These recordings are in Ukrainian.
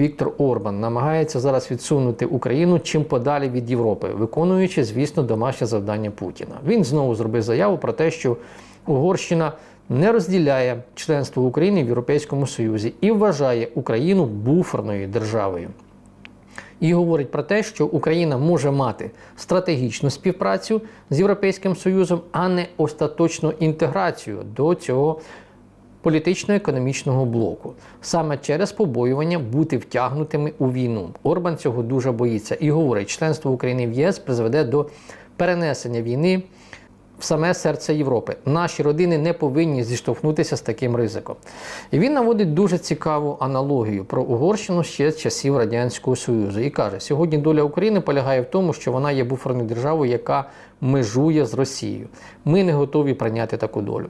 Віктор Орбан намагається зараз відсунути Україну чим подалі від Європи, виконуючи, звісно, домашнє завдання Путіна. Він знову зробив заяву про те, що Угорщина не розділяє членство України в Європейському Союзі і вважає Україну буферною державою. І говорить про те, що Україна може мати стратегічну співпрацю з Європейським Союзом, а не остаточну інтеграцію до цього політично-економічного блоку, саме через побоювання бути втягнутими у війну. Орбан цього дуже боїться і говорить, членство України в ЄС призведе до перенесення війни в саме серце Європи. Наші родини не повинні зіштовхнутися з таким ризиком. І він наводить дуже цікаву аналогію про Угорщину ще з часів Радянського Союзу і каже: сьогодні доля України полягає в тому, що вона є буферною державою, яка межує з Росією. Ми не готові прийняти таку долю.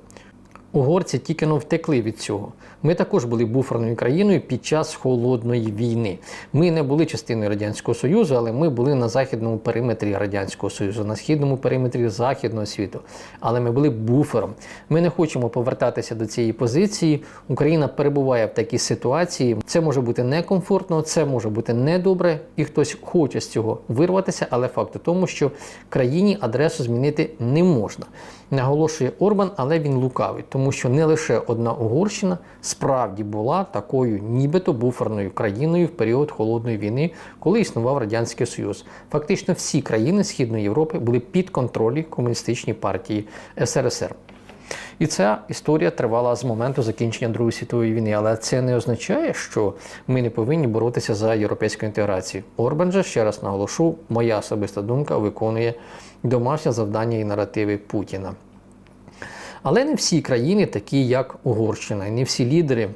Угорці тільки но втекли від цього. Ми також були буферною країною під час холодної війни. Ми не були частиною радянського союзу, але ми були на західному периметрі радянського союзу, на східному периметрі західного світу. Але ми були буфером. Ми не хочемо повертатися до цієї позиції. Україна перебуває в такій ситуації. Це може бути некомфортно, це може бути недобре, і хтось хоче з цього вирватися. Але факт у тому, що країні адресу змінити не можна. Наголошує Орбан, але він лукавий, що не лише одна Угорщина справді була такою, нібито буферною країною в період холодної війни, коли існував радянський союз. Фактично, всі країни Східної Європи були під контролі комуністичної партії СРСР. І ця історія тривала з моменту закінчення Другої світової війни, але це не означає, що ми не повинні боротися за європейську інтеграцію. Орбан же ще раз наголошу, моя особиста думка виконує домашнє завдання і наративи Путіна. Але не всі країни такі, як Угорщина, і не всі лідери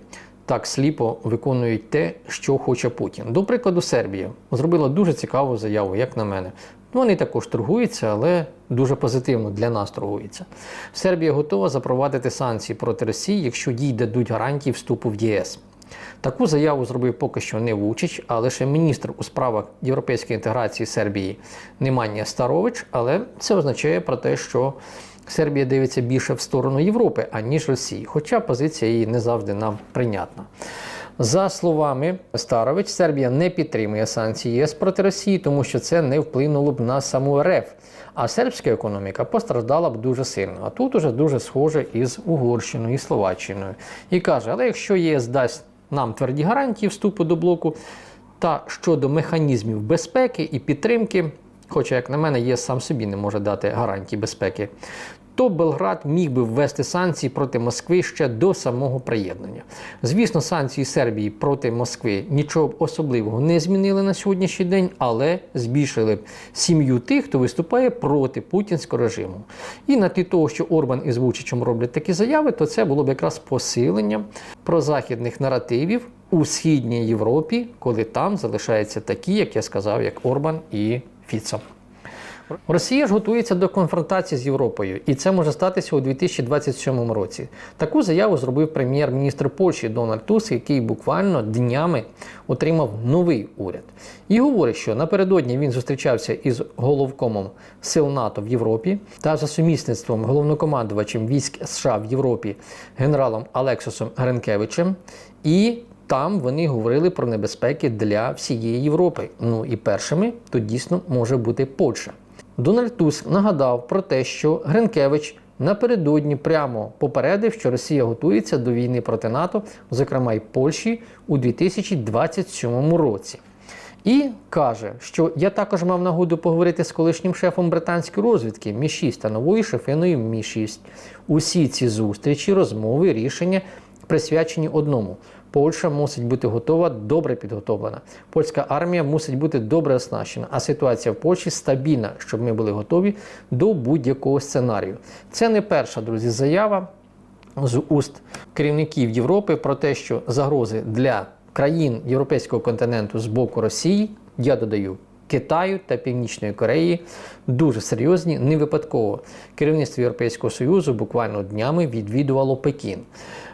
так сліпо виконують те, що хоче Путін. До прикладу, Сербія зробила дуже цікаву заяву, як на мене. Вони також торгуються, але дуже позитивно для нас торгуються. Сербія готова запровадити санкції проти Росії, якщо їй дадуть гарантії вступу в ЄС. Таку заяву зробив поки що не Вучич, а лише міністр у справах європейської інтеграції Сербії Неманія Старович. Але це означає про те, що Сербія дивиться більше в сторону Європи, аніж Росії, хоча позиція її не завжди нам прийнятна. За словами Старович, Сербія не підтримує санкції ЄС проти Росії, тому що це не вплинуло б на саму РФ. А сербська економіка постраждала б дуже сильно. А тут уже дуже схоже із Угорщиною і Словаччиною. І каже: але якщо ЄС дасть нам тверді гарантії вступу до блоку, та щодо механізмів безпеки і підтримки, хоча, як на мене, ЄС сам собі не може дати гарантії безпеки, то Белград міг би ввести санкції проти Москви ще до самого приєднання. Звісно, санкції Сербії проти Москви нічого особливого не змінили на сьогоднішній день, але збільшили б сім'ю тих, хто виступає проти путінського режиму. І на тлі того, що Орбан із Вучичем роблять такі заяви, то це було б якраз посилення прозахідних наративів у східній Європі, коли там залишаються такі, як я сказав, як Орбан і Фіцо. Росія ж готується до конфронтації з Європою, і це може статися у 2027 році. Таку заяву зробив прем'єр-міністр Польщі Дональд Туск, який буквально днями отримав новий уряд. І говорить, що напередодні він зустрічався із головкомом сил НАТО в Європі та за сумісництвом головнокомандувачем військ США в Європі генералом Алексосом Гринкевичем. І там вони говорили про небезпеки для всієї Європи. Ну і першими тут дійсно може бути Польща. Дональд Туск нагадав про те, що Гринкевич напередодні прямо попередив, що Росія готується до війни проти НАТО, зокрема й Польщі, у 2027 році. І каже, що я також мав нагоду поговорити з колишнім шефом британської розвідки Мі 6 та новою шефиною Мі 6 Усі ці зустрічі, розмови, рішення присвячені одному. Польща мусить бути готова, добре підготовлена. Польська армія мусить бути добре оснащена, а ситуація в Польщі стабільна, щоб ми були готові до будь-якого сценарію. Це не перша, друзі, заява з уст керівників Європи про те, що загрози для країн європейського континенту з боку Росії, я додаю. Китаю та Північної Кореї дуже серйозні, не випадково. Керівництво Європейського Союзу буквально днями відвідувало Пекін.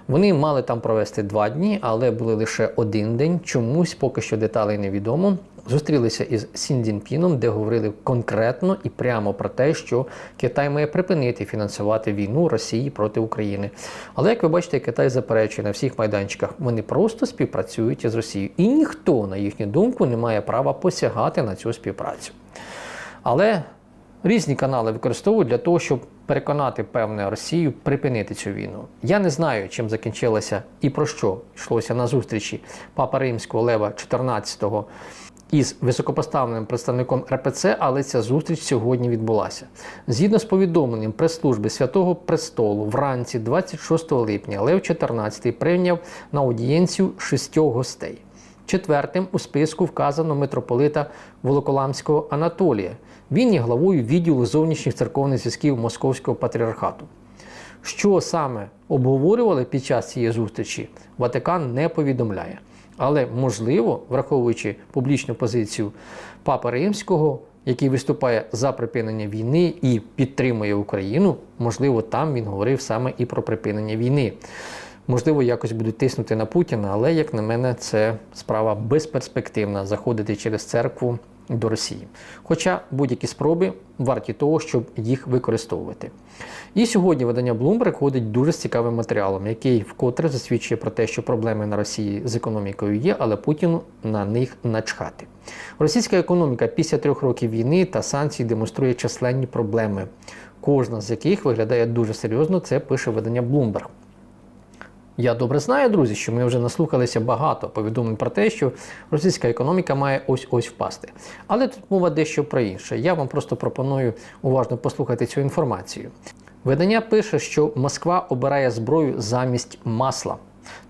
Вони мали там провести два дні, але були лише один день. Чомусь поки що деталей невідомо. Зустрілися із Сіндзінпіном, де говорили конкретно і прямо про те, що Китай має припинити фінансувати війну Росії проти України. Але як ви бачите, Китай заперечує на всіх майданчиках. Вони просто співпрацюють із Росією, і ніхто, на їхню думку, не має права посягати на цю співпрацю. Але різні канали використовують для того, щоб переконати певне Росію припинити цю війну. Я не знаю, чим закінчилося і про що йшлося на зустрічі Папа Римського Лева 14-го із високопоставленим представником РПЦ, але ця зустріч сьогодні відбулася. Згідно з повідомленням прес-служби Святого Престолу, вранці 26 липня Лев XIV прийняв на аудієнцію шістьох гостей. Четвертим у списку вказано митрополита Волоколамського Анатолія. Він є главою відділу зовнішніх церковних зв'язків Московського патріархату. Що саме обговорювали під час цієї зустрічі, Ватикан не повідомляє. Але можливо, враховуючи публічну позицію Папи Римського, який виступає за припинення війни і підтримує Україну, можливо, там він говорив саме і про припинення війни. Можливо, якось будуть тиснути на Путіна, але, як на мене, це справа безперспективна заходити через церкву до Росії. Хоча будь-які спроби варті того, щоб їх використовувати. І сьогодні видання Bloomberg ходить дуже з цікавим матеріалом, який вкотре засвідчує про те, що проблеми на Росії з економікою є, але Путіну на них начхати. Російська економіка після трьох років війни та санкцій демонструє численні проблеми, кожна з яких виглядає дуже серйозно. Це пише видання Bloomberg. Я добре знаю, друзі, що ми вже наслухалися багато повідомлень про те, що російська економіка має ось-ось впасти. Але тут мова дещо про інше. Я вам просто пропоную уважно послухати цю інформацію. Видання пише, що Москва обирає зброю замість масла,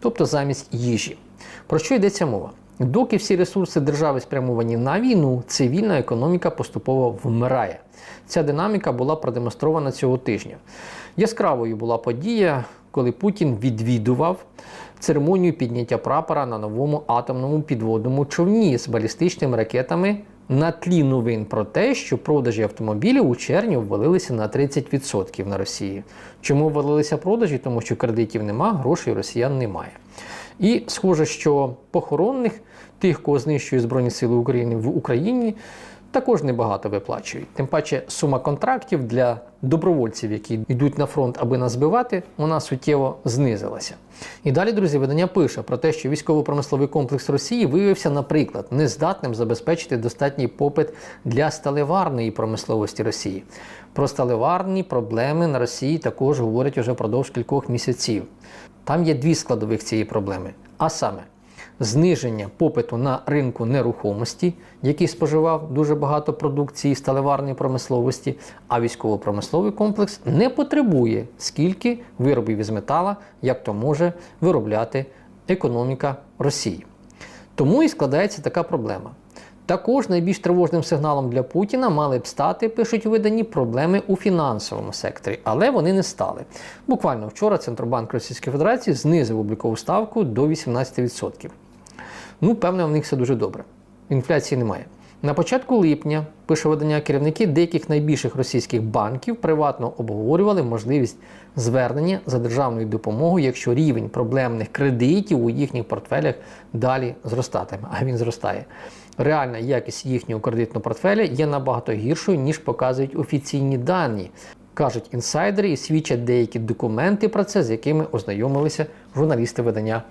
тобто замість їжі. Про що йдеться мова? Доки всі ресурси держави спрямовані на війну, цивільна економіка поступово вмирає. Ця динаміка була продемонстрована цього тижня. Яскравою була подія, коли Путін відвідував церемонію підняття прапора на новому атомному підводному човні з балістичними ракетами на тлі новин про те, що продажі автомобілів у червні ввалилися на 30% на Росії. Чому ввалилися продажі? Тому що кредитів нема, грошей росіян немає. І схоже, що похоронних тих, кого знищують Збройні Сили України в Україні, також небагато виплачують. Тим паче сума контрактів для добровольців, які йдуть на фронт, аби нас збивати, вона суттєво знизилася. І далі, друзі, видання пише про те, що військово-промисловий комплекс Росії виявився, наприклад, нездатним забезпечити достатній попит для сталеварної промисловості Росії. Про сталеварні проблеми на Росії також говорять уже впродовж кількох місяців. Там є дві складових цієї проблеми. А саме, зниження попиту на ринку нерухомості, який споживав дуже багато продукції сталеварної промисловості, а військово-промисловий комплекс не потребує скільки виробів із метала, як то може виробляти економіка Росії. Тому і складається така проблема. Також найбільш тривожним сигналом для Путіна мали б стати, пишуть у виданні, проблеми у фінансовому секторі, але вони не стали. Буквально вчора Центробанк Російської Федерації знизив облікову ставку до 18%. Ну, певне, в них все дуже добре. Інфляції немає. На початку липня, пише видання керівники деяких найбільших російських банків приватно обговорювали можливість звернення за державною допомогою, якщо рівень проблемних кредитів у їхніх портфелях далі зростатиме. А він зростає. Реальна якість їхнього кредитного портфеля є набагато гіршою, ніж показують офіційні дані. Кажуть інсайдери і свідчать деякі документи про це, з якими ознайомилися журналісти видання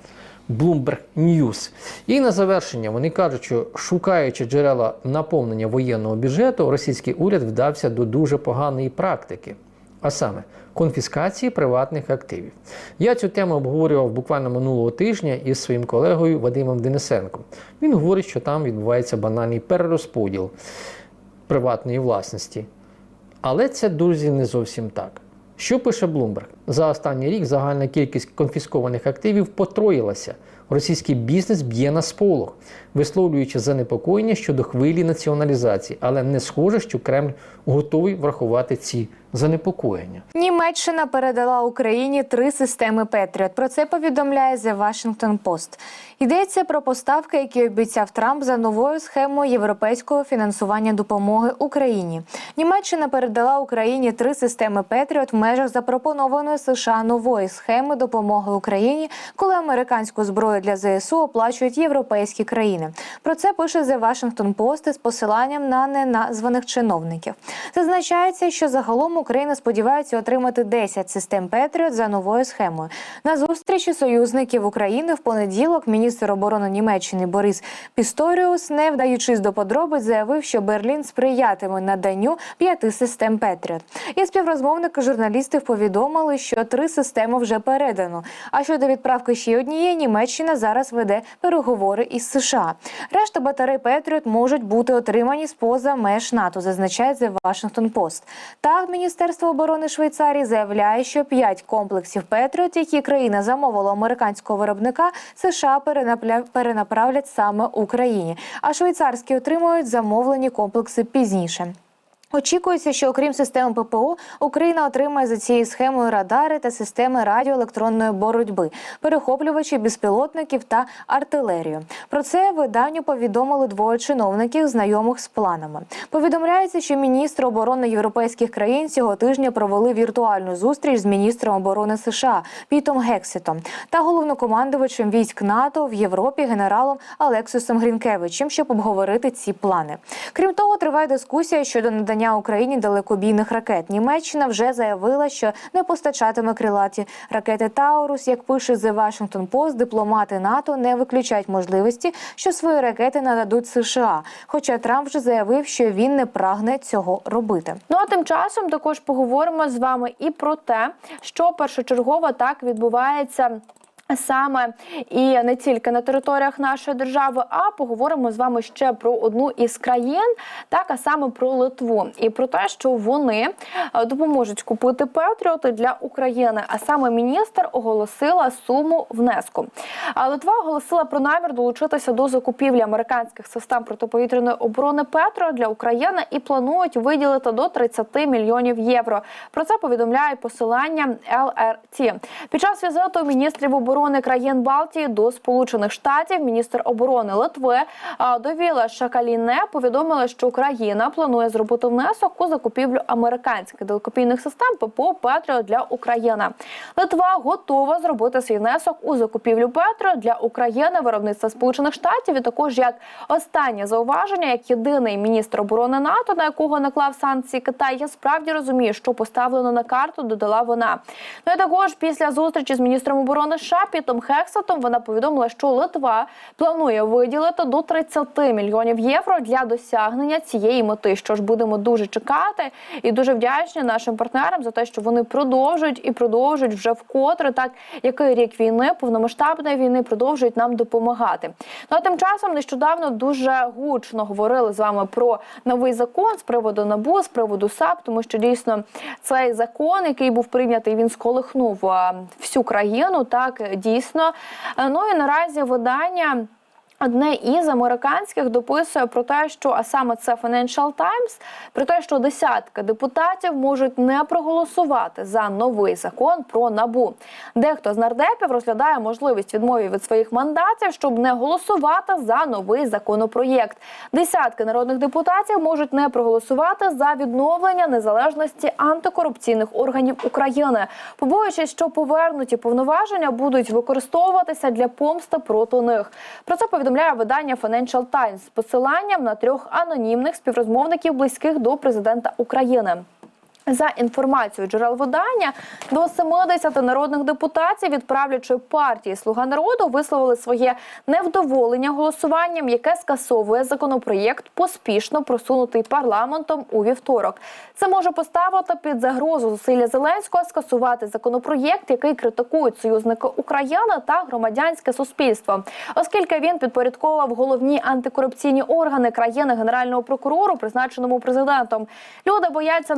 Bloomberg News. І на завершення вони кажуть, що шукаючи джерела наповнення воєнного бюджету, російський уряд вдався до дуже поганої практики, а саме конфіскації приватних активів. Я цю тему обговорював буквально минулого тижня із своїм колегою Вадимом Денисенком. Він говорить, що там відбувається банальний перерозподіл приватної власності. Але це, друзі, не зовсім так. Що пише Bloomberg? За останній рік загальна кількість конфіскованих активів потроїлася. Російський бізнес б'є на сполох, висловлюючи занепокоєння щодо хвилі націоналізації, але не схоже, що Кремль готовий врахувати ці занепокоєння. Німеччина передала Україні три системи Петріот. Про це повідомляє The Washington Post. Йдеться про поставки, які обіцяв Трамп за новою схемою європейського фінансування допомоги Україні. Німеччина передала Україні три системи Петріот в межах запропонованої США нової схеми допомоги Україні, коли американську зброю для ЗСУ оплачують європейські країни. Про це пише The Washington Post із посиланням на неназваних чиновників. Зазначається, що загалом Україна сподівається отримати 10 систем Петріот за новою схемою. На зустрічі союзників України в понеділок міністр оборони Німеччини Борис Пісторіус, не вдаючись до подробиць, заявив, що Берлін сприятиме наданню п'яти систем Петріот. І співрозмовники журналістів повідомили, що три системи вже передано. А щодо відправки ще однієї, Німеччина зараз веде переговори із США. Решта батарей Петріот можуть бути отримані з поза меж НАТО, зазначає The Washington Post. Так, Міністерство оборони Швейцарії заявляє, що п'ять комплексів Петріот, які країна замовила американського виробника, США перенаправлять саме Україні. А швейцарські отримують замовлені комплекси пізніше. Очікується, що окрім системи ППО, Україна отримає за цією схемою радари та системи радіоелектронної боротьби, перехоплювачі безпілотників та артилерію. Про це виданню повідомили двоє чиновників, знайомих з планами. Повідомляється, що міністри оборони європейських країн цього тижня провели віртуальну зустріч з міністром оборони США Пітом Гексітом та головнокомандувачем військ НАТО в Європі генералом Алексусом Грінкевичем, щоб обговорити ці плани. Крім того, триває дискусія щодо надання Україні далекобійних ракет. Німеччина вже заявила, що не постачатиме крилаті ракети Таурус. Як пише The Washington Post, дипломати НАТО не виключають можливості, що свої ракети нададуть США. Хоча Трамп вже заявив, що він не прагне цього робити. Ну а тим часом також поговоримо з вами і про те, що першочергово так відбувається. Саме і не тільки на територіях нашої держави, а поговоримо з вами ще про одну із країн, так а саме про Литву, і про те, що вони е, допоможуть купити патріоти для України. А саме міністр оголосила суму внеску. А Литва оголосила про намір долучитися до закупівлі американських систем протиповітряної оборони Петро для України і планують виділити до 30 мільйонів євро. Про це повідомляє посилання ЛРТ. Під час візиту міністрів оборони країн Балтії до Сполучених Штатів міністр оборони Литви Довіла Шакаліне повідомила, що Україна планує зробити внесок у закупівлю американських далекопійних систем ППО Петріо для України. Литва готова зробити свій внесок у закупівлю Петріо для України виробництва Сполучених Штатів. І також як останнє зауваження, як єдиний міністр оборони НАТО, на якого наклав санкції Китай, я справді розумію, що поставлено на карту, додала вона. Ну і також після зустрічі з міністром оборони США Пітом Хексетом вона повідомила, що Литва планує виділити до 30 мільйонів євро для досягнення цієї мети. Що ж будемо дуже чекати і дуже вдячні нашим партнерам за те, що вони продовжують і продовжують вже вкотре, так який рік війни, повномасштабної війни, продовжують нам допомагати. Ну а тим часом нещодавно дуже гучно говорили з вами про новий закон з приводу НАБУ, з приводу САП, тому що дійсно цей закон, який був прийнятий, він сколихнув всю країну. Так дійсно. Е, Ну і наразі видання. Одне із американських дописує про те, що а саме це Financial Times, про те, що десятки депутатів можуть не проголосувати за новий закон про набу. Дехто з нардепів розглядає можливість відмови від своїх мандатів, щоб не голосувати за новий законопроєкт. Десятки народних депутатів можуть не проголосувати за відновлення незалежності антикорупційних органів України, побоюючись, що повернуті повноваження будуть використовуватися для помсти проти них. Про це повідомляє видання Financial Times з посиланням на трьох анонімних співрозмовників близьких до президента України. За інформацією джерел видання, до 70 народних депутатів від правлячої партії Слуга народу висловили своє невдоволення голосуванням, яке скасовує законопроєкт, поспішно просунутий парламентом у вівторок. Це може поставити під загрозу зусилля Зеленського скасувати законопроєкт, який критикують союзники України та громадянське суспільство, оскільки він підпорядковував головні антикорупційні органи країни генерального прокурору, призначеному президентом. Люди бояться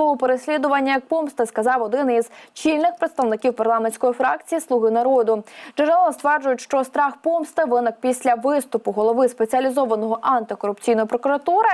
несправедливого переслідування як помсти, сказав один із чільних представників парламентської фракції Слуги народу. Джерела стверджують, що страх помсти виник після виступу голови спеціалізованого антикорупційної прокуратури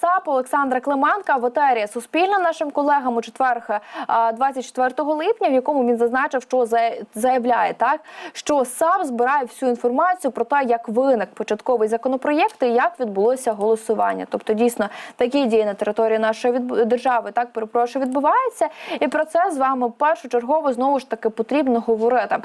САП Олександра Клименка в етері Суспільне нашим колегам у четвер, а, 24 липня, в якому він зазначив, що за- заявляє так, що САП збирає всю інформацію про те, як виник початковий законопроєкт і як відбулося голосування. Тобто, дійсно такі дії на території нашої держави так перепрошую відбувається. І про це з вами першочергово знову ж таки потрібно говорити.